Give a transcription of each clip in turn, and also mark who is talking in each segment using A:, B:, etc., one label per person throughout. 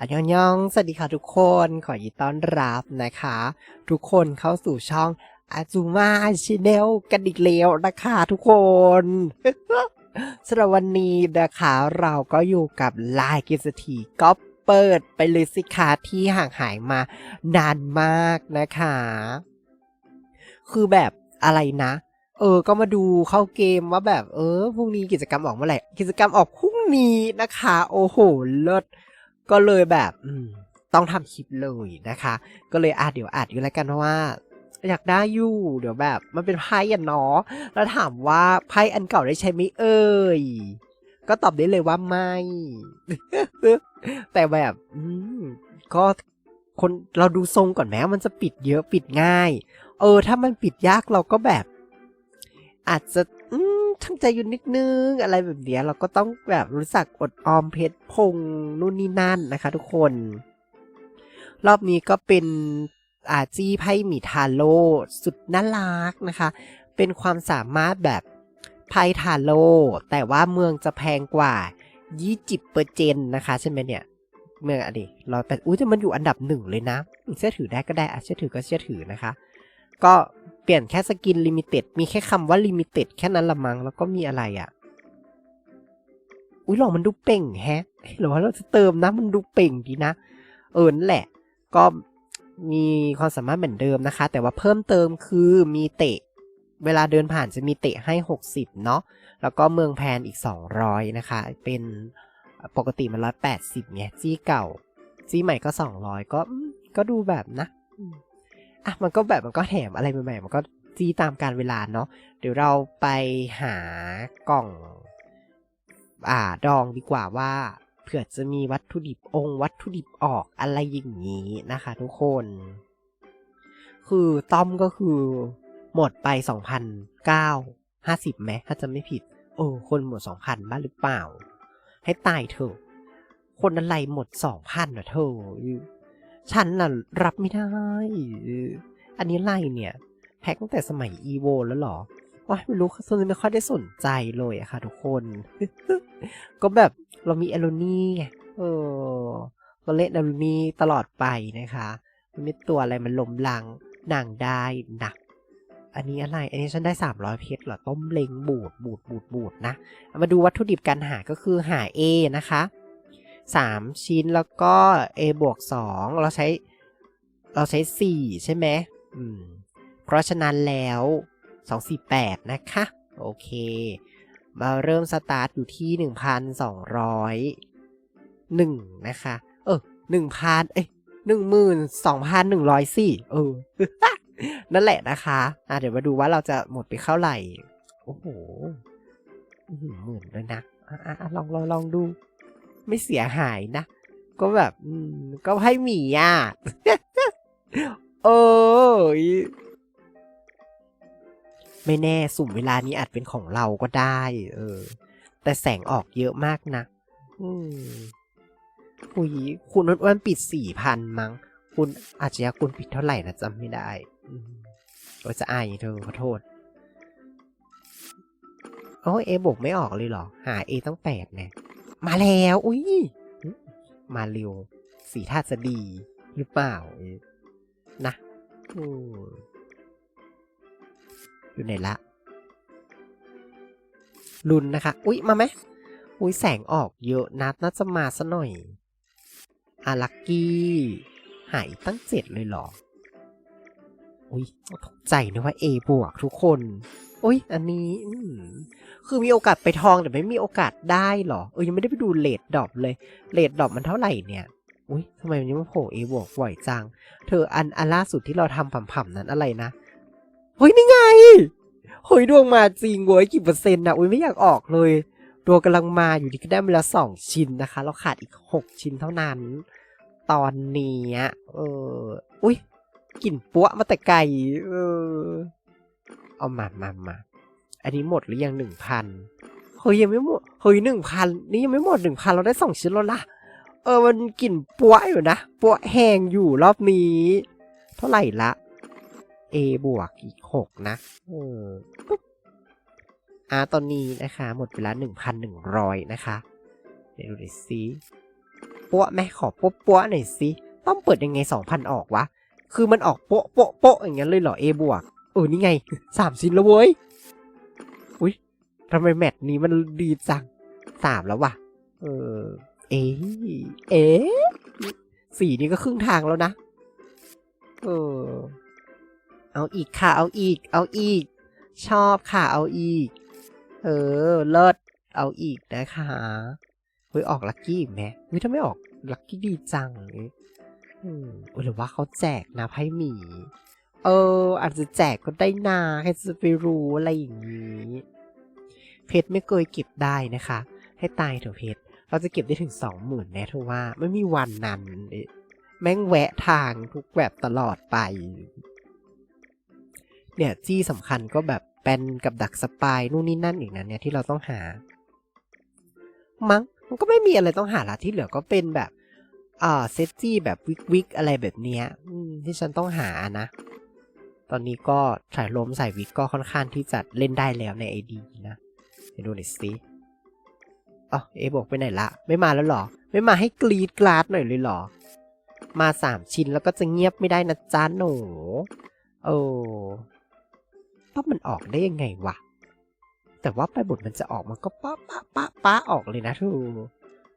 A: อันยองยอง สวัสดีค่ะทุกคน ขอยินต้อนรับนะคะ ทุกคนเข้าสู่ช่องอาจูมาชิเนลกันอีกแล้วนะคะทุกคนสำหรับวันนี้นะคะเราก็อยู่กับลายกิจทีก็เปิดไปเลยสิคะที่ห่างหายมานานมากนะคะ คือแบบอะไรนะ เออ ก็มาดูเข้าเกมว่าแบบ เออพรุ่งนี้กิจกรรมออกเมื่อไหร่ กิจกรรมออกพรุ่งนี้นะคะ โอ้โหเลิศ ก็เลยแบบต้องทำคลิปเลยนะคะ ก็เลยอาเดี๋ยวอัดอยู่แล้วกันเพราะว่า อยากได้อยู่ เดี๋ยวแบบ มันเป็นไพ่อะเนาะแล้วถามว่าไพ่อันเก่าได้ใช้ไหมเอ่ยก็ตอบได้เลยว่าไม่ แต่แบบก็คนเราดูทรงก่อนแม้มันจะปิดเยอะปิดง่าย เออ ถ้ามันปิดยากเราก็แบบ อาจจะอืม ทั้งใจอยู่นิดนึงอะไรแบบเนี้ยเราก็ต้องแบบรู้จักอดออมเพชรพงนู่นนี่นั่นนะคะ ทุกคน รอบนี้ก็เป็นอาจี้ไพ่หมีทาโร่สุดน่ารักนะคะ เป็นความสามารถแบบไพ่ทาโร่แต่ว่าเมืองจะแพงกว่ายี่สิบเปอร์เจนนะคะใช่ไหมเนี่ย เมืองอะดิร้อยแปดอุ้ยแต่มันอยู่อันดับหนึ่งเลยนะเชื่อถือได้ก็ได้อะเชื่อถือก็เชื่อถือนะคะ ก็ ปลี่ยนแค่สกินลิมิเต็ดมีแค่คำว่าลิมิเต็ดแค่นั้นละมัง้งแล้วก็มีอะไรอะ่ะ อุ้ยหลองมันดูเป่งแฮะหรือว่าเราจะเติมนะมันดูเป่งดีนะ เออนั่นแหละ ก็มีความสามารถเหมือนเดิมนะคะ แต่ว่าเพิ่มเติมคือมีเตะ เวลาเดินผ่านจะมีเตะให้ 60 เนาะแล้วก็เมืองแพนอีก 200 นะคะ เป็นปกติมัน180เนี่ยจี้เก่า จี้ใหม่ก็ 200 ก็อืมก็ดูแบบนะ อะมันก็แบบมันก็แถมอะไรใหม่ๆมันก็จี้ตามการเวลาเนาะเดี๋ยวเราไปหากล่อง อ่าดองดีกว่าว่าเผื่อจะมีวัตถุดิบองค์วัตถุดิบออกอะไรอย่างนี้นะคะ ทุกคน คือต้อมก็คือ หมดไปสองพันเก้าห้าสิบไหมถ้าจะไม่ผิด โอ้คนหมดสองพันบ้างหรือเปล่า ให้ตายเถอะคนอะไรหมดสองพันอะเธอ ฉันน่ะรับไม่ได้ อันนี้ไล่เนี่ย แพ็คตั้งแต่สมัยอีโวแล้วหรอว้าไม่รู้ส่วนไม่ค่อยได้สนใจเลยอะค่ะ ทุกคน ก็แบบเรามีเอโลนี่ไงเออเราเล่นเอโลนี่ตลอดไปนะคะ มันไม่ตัวอะไรมันลมลังนางได้หนัก อันนี้อะไร อันนี้ฉันได้ 300 เพชรเหรอ ต้มเล็งบูดบูดบูดบูดนะ มาดูวัตถุดิบการหาก็คือหา A นะคะ 3 ชิ้นแล้วก็ A บวก 2 เราใช้เราใช้ 4 ใช่ไหมอืมเพราะฉะนั้นแล้ว 248 นะคะ โอเค มาเริ่มสตาร์ทอยู่ที่ 1,200นะคะ เออ1,000 เอ้ย12,104 เออ นั่นแหละนะคะอะเดี๋ยวมาดูว่าเราจะหมดไปเท่าไหร่ โอ้โหอื้อหือหมื่นเลยนะอะอะอะลองลองลองดู ไม่เสียหายนะ ก็แบบก็ให้หมีอะเออไม่แน่สุ่มเวลานี้อาจเป็นของเราก็ได้ เออ แต่แสงออกเยอะมากนะอืมคุยคุณอ้วนปิดสี่พันมั้ง คุณอาชญาคุณปิดเท่าไหร่นะจำไม่ได้อืมโอ้ยจะอายเธอขอโทษโอ้เอบวกไม่ออกเลยเหรอ หาเอตั้งแปดเนี่ย มาแล้ว อุ้ยมาเร็ว สีท่าจะดีหรือเปล่า นะอยู่ไหนละลุนนะคะ อุ๊ยมาไหมอุ๊ยแสงออกเยอะนัดน่าจะมาซะหน่อยอาลักกี้หายตั้งเจ็ดเลยเหรอ อุ๊ยตกใจนึกว่า A บวกทุกคน อุ๊ยอันนี้คือมีโอกาสไปทองแต่ไม่มีโอกาสได้เหรอ เออยังไม่ได้ไปดูเลดดอปเลยเลดดอปมันเท่าไหร่เนี่ยอุ๊ยทำไมมันยังไม่โผล่ A บวกบ่อยจัง เธออันอันล่าสุดที่เราทำผ่ำๆนั้นอะไรนะเฮ้ยนี่ไงเฮ้ยดวงมาจริงเว้ยกี่เปอร์เซ็นต์นะอุ้ยไม่อยากออกเลยดวงกำลังมาอยู่ดีก็ได้เวลาสองชิ้นนะคะ เราขาดอีกหกชิ้นเท่านั้น ตอนนี้เอออุ้ยกลิ่นปัวมาแต่ไกลเออ เอามามามาอันนี้หมดหรือยังหนึ่งพันเฮ้ยยังไม่หมดเฮ้ยหนึ่งพันนี่ยังไม่หมดหนึ่งพันเราได้สองชิ้นแล้วละเออมันกลิ่นปัวอยู่นะปัวแห้งอยู่รอบนี้ เท่าไหร่ละ A บวกอีกหกนะเออปุ๊บอ่าตอนนี้นะคะ หมดเวลาหนึ่งพันหนึ่งร้อยนะคะ เดี๋ยวดูดิซิปัวแม่ขอปัวปัวหน่อยสิต้องเปิดยังไงสองพันออกวะ คือมันออกโปะโปะโปะอย่างเงี้ยเลยเหรอ A บวก เออนี่ไงสามชิ้นแล้วเว้ย อุ้ยทำไมแมตช์นี้มันดีจังสามแล้ววะเออ เอ๊เอ๊สี่นี่ก็ครึ่งทางแล้วนะ เออ เอาอีกค่ะ เอาอีก เอาอีก ชอบค่ะ เอาอีก เออ เลิศ เอาอีกนะคะเฮ้ยออกลัคกี้อีกไหมเฮ้ยถ้าไม่ออกลัคกี้ดีจังอืมหรือว่าเขาแจกนะไพ่หมี ออ อาจจะแจกก็ได้นาใครจะไปรู้อะไรอย่างนี้ เพชรไม่เคยเก็บได้นะคะ ให้ตายเถอะเพชรเราจะเก็บได้ถึงสองหมื่นแน่เธอว่า ไม่มีวันนั้นเอ๊ะแม่งแวะทางทุกแบบตลอดไป เนี่ยที่สำคัญก็แบบเป็นกับดักสปายนู่นนี่นั่นอีกนะเนี่ยที่เราต้องหา มั้งมันก็ไม่มีอะไรต้องหาละที่เหลือก็เป็นแบบอ่าเซตจี้แบบวิกวิกอะไรแบบเนี้ยที่ฉันต้องหานะ ตอนนี้ก็สายลมสายวิกก็ค่อนข้างที่จะเล่นได้แล้วในไอดีนะไปดูหน่อยสิอ๋อเอบอกไปไหนละ ไม่มาแล้วหรอ ไม่มาให้กรีดกราดหน่อยเลยหรอ มาสามชิ้นแล้วก็จะเงียบไม่ได้นะจ้าหนูเออว่ามันออกได้ยังไงวะ แต่ว่าไปบทมันจะออกมันก็ป้าป้าป้าป้าออกเลยนะทู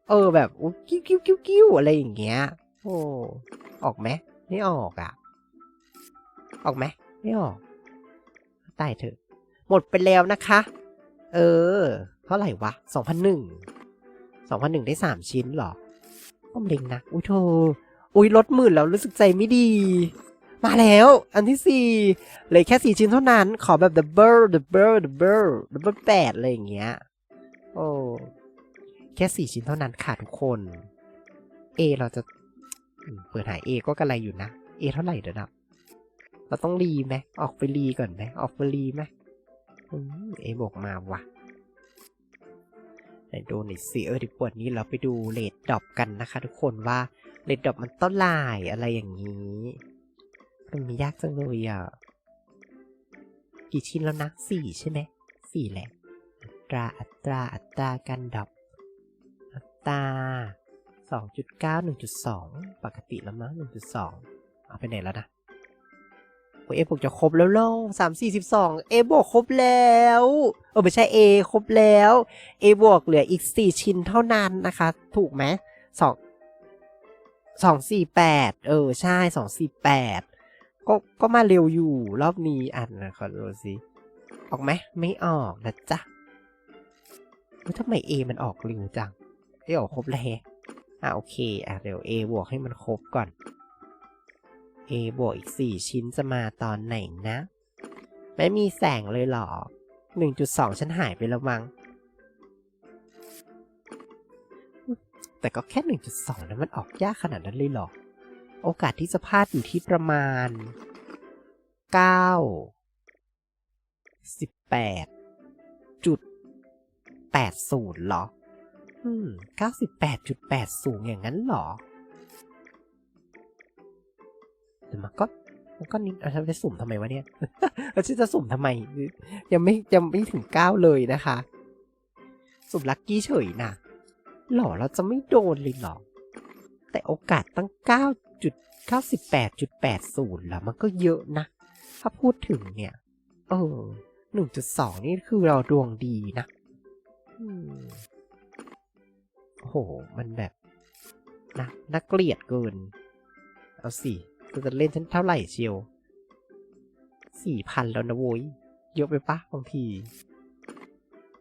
A: เออแบบกิ้วกิ้วกิ้วกิ้วอะไรอย่างเงี้ย โอ้ ออกไหมไม่ออกอะ ออกไหม ไม่ออกตายเถอะ หมดไปแล้วนะคะ เออ เท่าไหร่วะสองพันหนึ่งสองพันหนึ่งได้สามชิ้นหรอต้มเล็งนะ อุ้ยโธอุ้ยลดหมื่นแล้วรู้สึกใจไม่ดี มาแล้ว อันที่สี่เหลยแค่สี่ชิ้นเท่านั้น ขอแบบ double double double double แปดอะไรอย่างเงี้ย โอ้แค่สี่ชิ้นเท่านั้นค่ะทุกคน A เราจะ เปิดหา A ก็กระไรอยู่นะ A เท่าไหร่เดี๋ยวนะ เราต้องรีไหมออกไปรีก่อนไหมออกไปรีไหมอืมเอบอกมาว่ะไหนดูหน่อยสิเออเดียวปวดนี้เราไปดูเลดดอปกันนะคะ ทุกคนว่าเลดดอปมันต้นลายอะไรอย่างนี้มันมียากจังเลยอะกี่ชิ้นแล้วนะสี่ใช่ไหมสี่แหละอัตราอัตราอัตราการดอปอัตราสองจุดเก้าหนึ่งจุดสองปกติแล้วมั้งหนึ่งจุดสองเอาไปไหนแล้วนะ โอ้ยเอบอกจะครบแล้วล่องสามสี่สิบสองเอบวกครบแล้วเออไม่ใช่เอครบแล้วเอบวกเหลืออีกสี่ชิ้นเท่านั้นนะคะ ถูกไหมสองสองสี่แปดเออใช่สองสี่แปดก็ก็มาเร็วอยู่รอบนี้อ่านนะขอดูสิออกไหมไม่ออกนะจ๊ะเฮ้ยทำไม A มันออกเร็วจังเอ้ยออกครบแล้วอะโอเคอะเดี๋ยว A บวกให้มันครบก่อน A บวกอีกสี่ชิ้นจะมาตอนไหนนะ ไม่มีแสงเลยหรอหนึ่งจุดสองฉันหายไปแล้วมั้งแต่ก็แค่หนึ่งจุดสองนะมันออกยากขนาดนั้นเลยหรอ โอกาสที่จะพลาดอยู่ที่ประมาณเก้าสิบแปดจุดแปดศูนย์หรอ อืมเก้าสิบแปดจุดแปดศูนย์อย่างนั้นหรอ มันก็มันก็นิดเอาฉันไปสุ่มทำไมวะเนี่ยแล้วฉันจะสุ่มทำไม ยังไม่ยังไม่ถึงเก้าเลยนะคะ สุ่มลัคกี้เฉยนะหรอเราจะไม่โดนเลยหรอ แต่โอกาสตั้งเก้าจุดเก้าสิบแปดจุดแปดศูนย์แล้วมันก็เยอะนะ ถ้าพูดถึงเนี่ย เออหนึ่งจุดสองนี่คือเราดวงดีนะโอ้โห มันแบบนะน่าเกลียดเกิน เอาสิ จะเล่นฉันเท่าไหร่เชียวสี่พันแล้วนะโว้ยเยอะไปปะบางที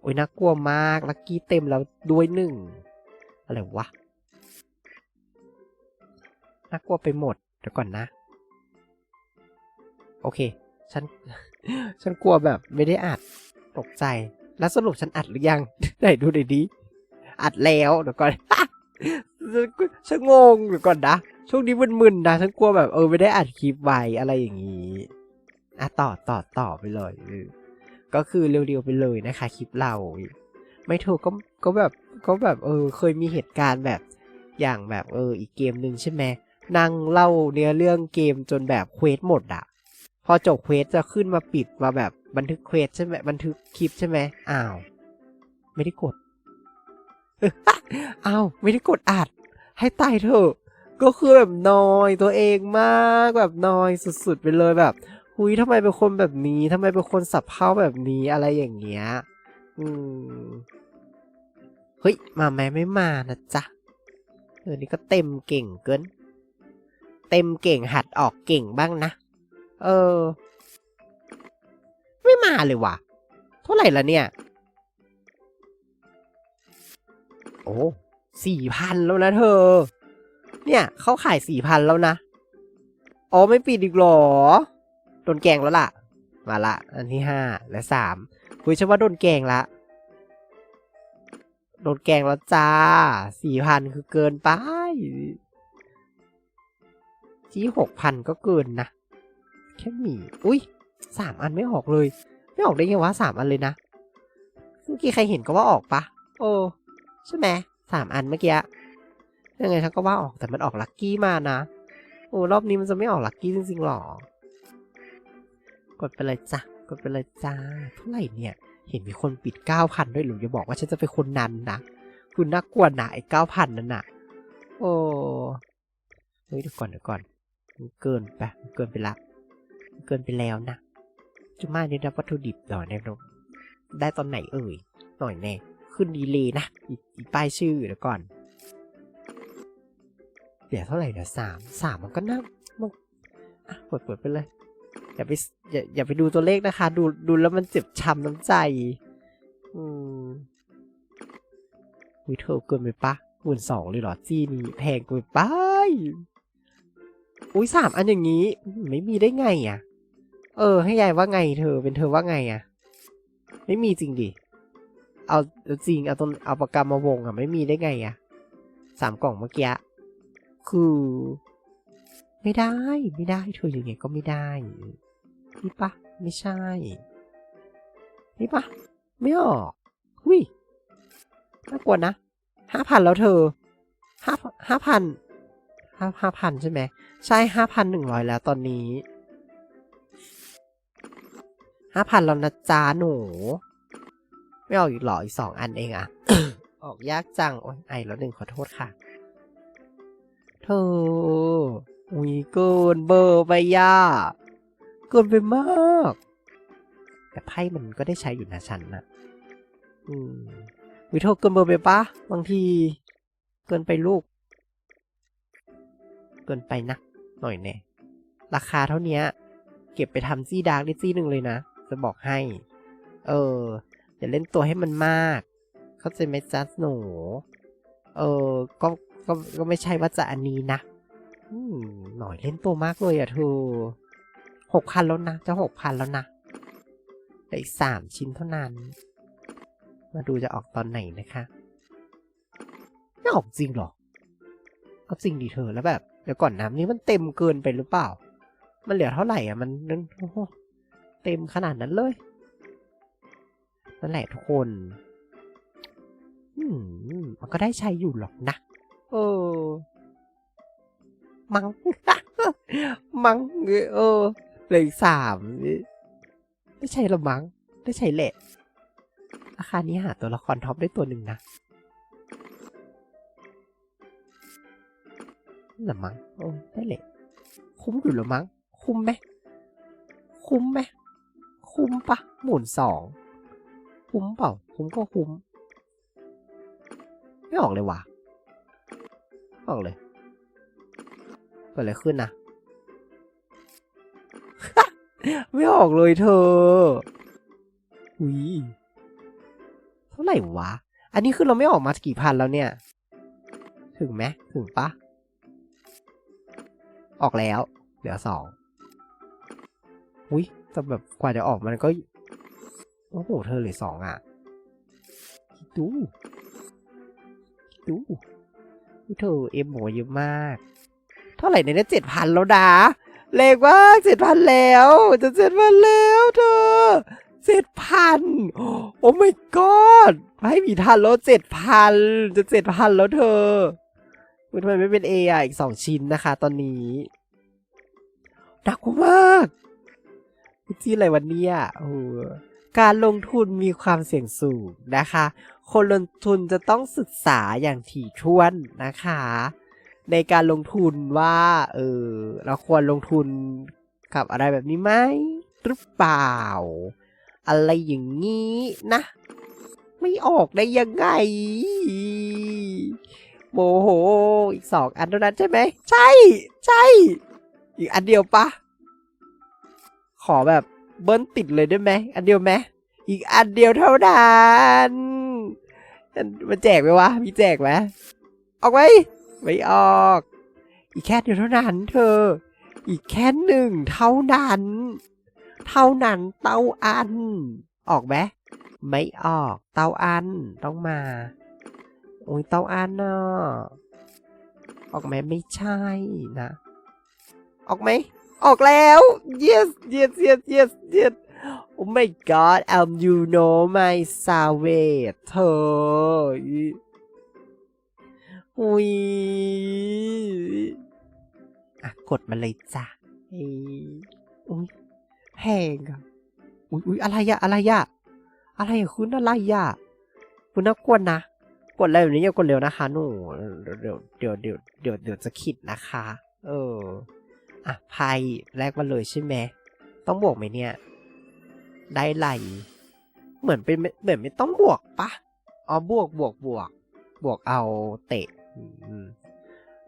A: โอ้ยน่ากลัวมาก ลักกี้เต็มแล้วด้วยหนึ่ง อะไรวะ น่ากลัวไปหมด เดี๋ยวก่อนนะ โอเค ฉัน ฉันกลัวแบบไม่ได้อัด ตกใจ แล้วสรุปฉันอัดหรือยัง ไหนดูหน่อยดิอัดแล้ว เดี๋ยวก่อน ฉันงงเดี๋ยวก่อนนะช่วงนี้มึนๆนะฉันกลัวแบบเออไม่ได้อัดคลิปไว้อะไรอย่างนี้อะต่อต่อต่อไปเลยก็คือเร็วๆไปเลยนะคะ คลิปเรา ไม่ถูกก็ก็แบบก็แบบเออ เคยมีเหตุการณ์แบบอย่างแบบเออ อีกเกมหนึ่งใช่ไหมนั่งเล่าเนื้อเรื่องเกมจนแบบเควสหมดอะ พอจบเควสจะขึ้นมาปิดมาแบบบันทึกเควสใช่ไหมบันทึกคลิปใช่ไหมอ้าว ไม่ได้กด เอาไม่ได้กดอัด ให้ตายเถอะ ก็คือแบบนอยตัวเองมากแบบนอยสุดๆไปเลยแบบหุยทำไมเป็นคนแบบนี้ทำไมเป็นคนสับเพร่าแบบนี้อะไรอย่างเงี้ย อืม เฮ้ย มาแม่ไม่มานะจ๊ะเออนี่ก็เต็มเก่งเกิน เต็มเก่งหัดออกเก่งบ้างนะ เออ ไม่มาเลยว่ะ เท่าไหร่ละเนี่ย โอ้สี่พันแล้วนะเธอ เนี่ยเขาขายสี่พันแล้วนะอ๋อไม่ปิดอีกหรอโดนแกงแล้วล่ะ มาละ อันที่ห้าและสามคุยฉันว่าโดนแกงละโดนแกงแล้วจ้าสี่พันคือเกินไปที่หกพันก็เกินนะ แค่หมีอุ้ยสามอันไม่ออกเลย ไม่ออกได้ไงวะสามอันเลยนะเมื่อกี้ใครเห็นก็ว่าออกปะโอ้ ใช่ไหมสามอันเมื่อกี้ยังไงฉันก็ว่าออกแต่มันออกลัคกี้มานะ โอ้รอบนี้มันจะไม่ออกลัคกี้จริงๆหรอ กดไปเลยจ้ะ กดไปเลยจ้าเท่าไหร่เนี่ย เห็นมีคนปิดเก้าพันด้วยหรือจะบอกว่าฉันจะเป็นคนนั้นนะ คุณน่ากลัวนะไอ้เก้าพันนั่นน่ะ โอ้เฮ้ยเดี๋ยวก่อนเดี๋ยวก่อนมันเกินไปมันเกินไปละมันเกินไปแล้วนะจุมาเนี่ยนะวัตถุดิบหน่อยแน่นอนได้ตอนไหนเอ่ย หน่อยแน่ ขึ้นดีเลยนะอีป้ายชื่อเดี๋ยวก่อนเดี๋ยวเท่าไหร่เดี๋ยวสามสามมันก็น่ามันอะเปิดเปิดไปเลยอย่าไปอย่าอย่าไปดูตัวเลขนะคะ ดูดูแล้วมันเจ็บช้ำน้ำใจ อืมวิเธอเกินไปปะหมื่นสองเลยเหรอ จี้นี่แพงเกินไป อุ้ยสามอันอย่างนี้ ไม่มีได้ไงอะ เออ ให้ยายว่าไงเธอเป็นเธอว่าไงอะ ไม่มีจริงดิ เอาจริงเอาตรงเอาปากกามมาวงอะไม่มีได้ไงอะสามกล่องเมื่อกี้คือ ไม่ได้ไม่ได้เธออย่างไงก็ไม่ได้นี่ปะไม่ใช่นี่ปะไม่ออกหุยน่ากลัวนะห้าพันแล้วเธอห้าห้าพันห้าห้าพันใช่ไหมใช่ห้าพันหนึ่งร้อยแล้วตอนนี้ห้าพันแล้วนะจ๊ะหนู ไม่ออกอีกหรออีกสองอันเองอะออกยากจัง โอ้ยไอแล้วหนึ่งขอโทษค่ะเธออุ้ยเกินเบอร์ไปยาเกินไปมาก แต่ไพ่มันก็ได้ใช้อยู่นะฉันนะอืมวิโทเกินเบอร์ไปปะบางที เกินไปลูก เกินไปนะ หน่อยแน่ราคาเท่านี้เก็บไปทำจี้ดาร์กได้จี้หนึ่งเลยนะ จะบอกให้ เออ อย่าเล่นตัวให้มันมาก เข้าใจไหมจ๊ะหนู เออก็ก็ก็ไม่ใช่ว่าจะอันนี้นะอืมหน่อยเล่นตัวมากเลยอะเธอหกพันแล้วนะจะหกพันแล้วนะเหลืออีกสามชิ้นเท่านั้น มาดูจะออกตอนไหนนะคะไม่ออกจริงหรอเอาจริงดิเธอแล้วแบบ เดี๋ยวก่อนน้ำนี้มันเต็มเกินไปหรือเปล่า มันเหลือเท่าไหร่อะมันเต็มขนาดนั้นเลย นั่นแหละทุกคน อืม มันก็ได้ใช้อยู่หรอกนะ เออ มัง มังเออเหลยสามไม่ใช่หรอมังได้ใช่แหละ ราคานี้หาตัวละครท็อปได้ตัวหนึ่งนะแหละมังโอ้ได้แหละคุ้มอยู่หรอมั้งคุ้มไหมคุ้มไหมคุ้มปะหมุนสอง คุ้มเปล่า คุ้มก็คุ้ม ไม่ออกเลยว่ะออกเลย เกิดอะไรขึ้นนะ ไม่ออกเลยเธอ อุ้ย เท่าไหร่วะ อันนี้คือเราไม่ออกมากี่พันแล้วเนี่ย ถึงไหมถึงปะ ออกแล้ว เหลือสองอุ้ยแต่แบบกว่าจะออกมันก็ โอ้โหเธอเหลือสองอะคิดดูคิดดูเธอเอ็มโหเยอะมาก เท่าไหร่เนี่ยเจ็ดพันแล้วดาเลขว่าเจ็ดพันแล้ว จะเจ็ดพันแล้วเธอเจ็ดพันโอ้ my god ให้มีทันแล้วเจ็ดพันจะเจ็ดพันแล้วเธออุ๊ยทำไมไม่เป็นเออะอีกสองชิ้นนะคะ ตอนนี้หนักมากที่อะไรวันนี้อะโอ้ การลงทุนมีความเสี่ยงสูงนะคะ คนลงทุนจะต้องศึกษาอย่างถี่ถ้วนนะคะ ในการลงทุนว่าเออเราควรลงทุนกับอะไรแบบนี้ไหมหรือเปล่า อะไรอย่างนี้นะ ไม่ออกได้ยังไงโมโห อีกสองอันเท่านั้นใช่ไหม ใช่ ใช่ อีกอันเดียวปะ ขอแบบ เบิ้ลติดเลยได้ไหมอันเดียวไหมอีกอันเดียวเท่านั้นมันแจกไหมวะมีแจกไหมออกไหมไม่ออก อีกแค่เดียวเท่านั้น เธอ อีกแค่หนึ่งเท่านั้น เท่านั้นเต้าอัน ออกไหมไม่ออก เต้าอันต้องมาโอ้ยเต้าอันเนาะออกไหมไม่ใช่นะ ออกไหม ออกแล้ว yes yes yes yes yes oh my god um you know my savage เธออุ้ยอะกดมาเลยจ้ะเอ้ยอุ้ยแพงอะอุ้ยอุ้ยอะไรอะอะไรอะอะไรอะคุณอะไรอะคุณน่ากลัวนะกดอะไรแบบนี้อย่ากดเร็วนะคะหนูเดี๋ยวเดี๋ยวเดี๋ยวเดี๋ยวเดี๋ยวจะขิดนะคะ เออ อะไพ่แรกมาเลยใช่ไหมต้องบวกไหมเนี่ย ได้ไหล เหมือนเป็นเหมือนไม่ต้องบวกปะอ๋อบวกบวกบวก บวกเอาเตะ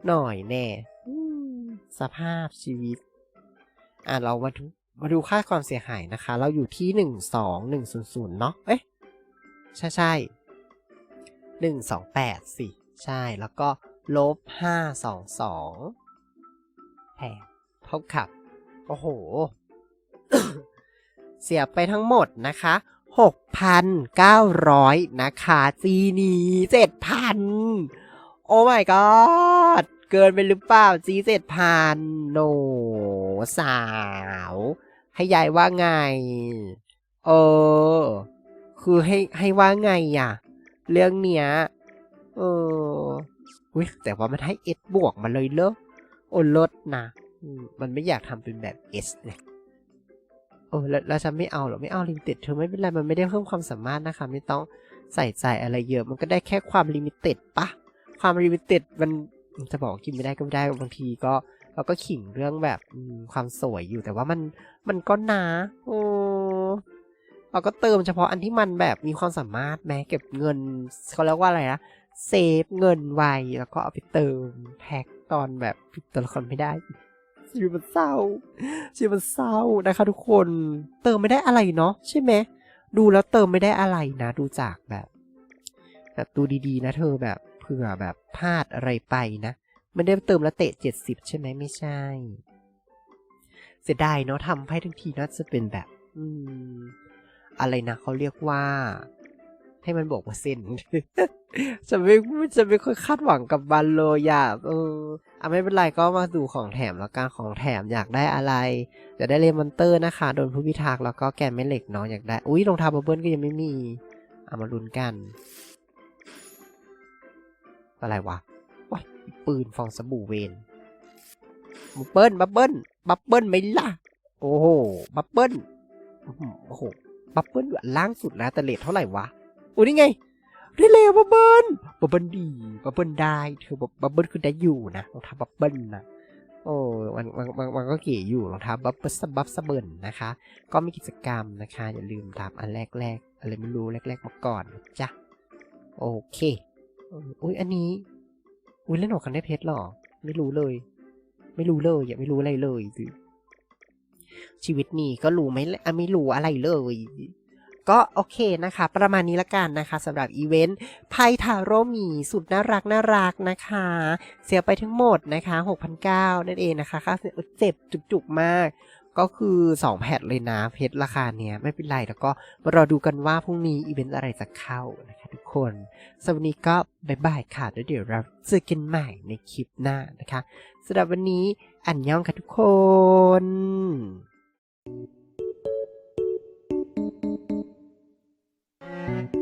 A: หน่อยแน่สภาพชีวิต อะเรามาดูมาดูค่าความเสียหายนะคะ เราอยู่ที่หนึ่งสองหนึ่งศูนย์ศูนย์เนาะเอ๊ะใช่ใช่หนึ่งสองแปดสิ ใช่แล้วก็ลบห้าสองสองแพง ท่ากับ โอ้โห เสียไปทั้งหมดนะคะ 6,900 นะคะจีนี7,000 โอ้ my god เกินไปหรือเปล่าจี7,000โนสาว ให้ยายว่าไง เออ คือให้ให้ว่าไงอะ เรื่องเนี้ย เอออุ้ยแต่ว่ามันให้ S บวกมาเลยเลอะโอ้ลดนะ มันไม่อยากทำเป็นแบบ S เนี่ยโอ้แล้วฉันไม่เอาหรอกไม่เอาลิมิเต็ดเธอไม่เป็นไรมันไม่ได้เพิ่มความสามารถนะคะ ไม่ต้องใส่ใจอะไรเยอะมันก็ได้แค่ความลิมิเต็ดปะความลิมิเต็ดมันจะบอกกินไม่ได้ก็ไม่ได้บางทีก็เราก็ขิงเรื่องแบบความสวยอยู่แต่ว่ามันมันก็นาโอ้เราก็เติมเฉพาะอันที่มันแบบมีความสามารถแม้เก็บเงินเขาเรียกว่าอะไรนะเซฟเงินไว้แล้วก็เอาไปเติมแพ็คตอนแบบตัวละครไม่ได้ ชีวิตมันเศร้า ชีวิตมันเศร้านะคะทุกคนเติมไม่ได้อะไรเนาะใช่ไหมดูแล้วเติมไม่ได้อะไรนะ ดูจากแบบแบบดูดีๆ นะ เธอแบบเผื่อแบบพลาดอะไรไปนะไม่ได้เติมแล้วเตะเจ็ดสิบใช่ไหมไม่ใช่ เสียดายเนาะทำให้ทั้งทีน่าจะเป็นแบบ อืม อะไรนะเขาเรียกว่า ให้มันบอกว่าเส้นจะไม่จะไม่ค่อยคาดหวังกับบันเลอยากเอออะไม่เป็นไรก็มาดูของแถมแล้วกันของแถมอยากได้อะไรอยากได้เลมอนเตอร์นะคะ โดนผู้พิทักษ์แล้วก็แกนแม่เหล็กเนาะอยากได้ อุ้ยรองเท้าบับเบิ้ลก็ยังไม่มีเอามาลุ้นกัน อะไรวะว้ยปืนฟองสบู่เวนบับเบิ้ลบับเบิ้ลบับเบิ้ลไม่ล่ะ โอ้โหบับเบิ้ลโอ้โหบับเบิ้ลอยู่ล่างสุดนะแต่เลทเท่าไหร่วะ โอ้นี่ไงได้เลยบับเบิ้ลบับเบิ้ลดีบับเบิ้ลได้เธอบับเบิ้ลคือได้อยู่นะรองเท้าบับเบิ้ลนะโอ้มันมันมันมันก็เก๋อยู่รองเท้าบับเบิ้ลบับสเบิ้ลนะคะ ก็มีกิจกรรมนะคะ อย่าลืมตามอันแรกแรกๆอะไรไม่รู้แรกแรกๆมาก่อนจ้ะโอเคอุ้ยอันนี้อุ้ยเล่นหอกคันได้เพชรหรอไม่รู้เลย ไม่รู้เลยอย่าไม่รู้อะไรเลยสิชีวิตนี้ก็รู้ไหมอะไม่รู้อะไรเลย ก็โอเคนะคะ ประมาณนี้ละกันนะคะสำหรับอีเวนต์ไพ่ทาโร่หมีสุดน่ารักน่ารักนะคะ เสียไปทั้งหมดนะคะ6,900นั่นเองนะคะค่าเสียเจ็บจุกๆมากก็คือ 2 แพทเลยนะเพชรราคาเนี้ยไม่เป็นไร แล้วก็มารอดูกันว่าพรุ่งนี้อีเวนต์อะไรจะเข้านะคะทุกคนสำหรับวันนี้ก็บายบายค่ะแล้วเดี๋ยวเราเจอกันใหม่ในคลิปหน้านะคะสำหรับวันนี้อันยองค่ะทุกคน you